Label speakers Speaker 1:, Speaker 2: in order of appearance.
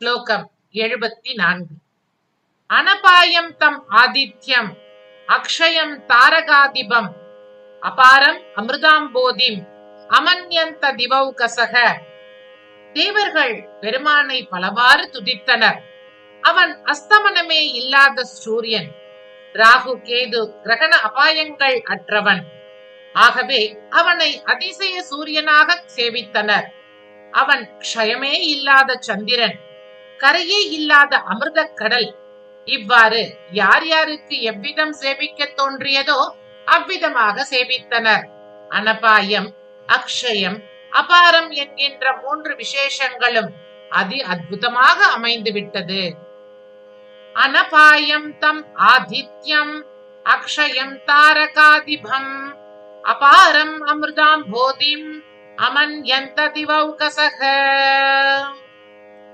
Speaker 1: ஸ்லோகம் எழுபத்தி நான்கு அனபாயம் தம் ஆதித்யம் அக்ஷயம் தாரகாதிபம் அபாரம் அமிர்தாம்போதிம் அமன்யந்த திவௌகசக தேவர்கள் பெருமானை பலவாறு துதித்தனர். அவன் அஸ்தமனமே இல்லாத சூரியன் ராகு கேது கிரகண அபாயங்கள் அற்றவன். ஆகவே அவனை அதிசய சூரியனாக சேவித்தனர். அவன் க்ஷயமே இல்லாத சந்திரன் கரையே இல்லாத அமிர்த கடல். இவ்வாறு யார் யாருக்கு எவ்விதம் சேவிக்க தோன்றியதோ அவ்விதமாக சேவித்தனர் அனபாயம் அக்ஷயம் அபாரம் என்கின்ற மூன்று விசேஷங்களும் அதி அற்புதமாக அமைந்து விட்டது அனபாயம் தம் ஆதித்யம் அக்ஷயம் தாரகாதிபம் அபாரம் அமிர்தாம் போதிம் அமன் எந்த திவௌகசக.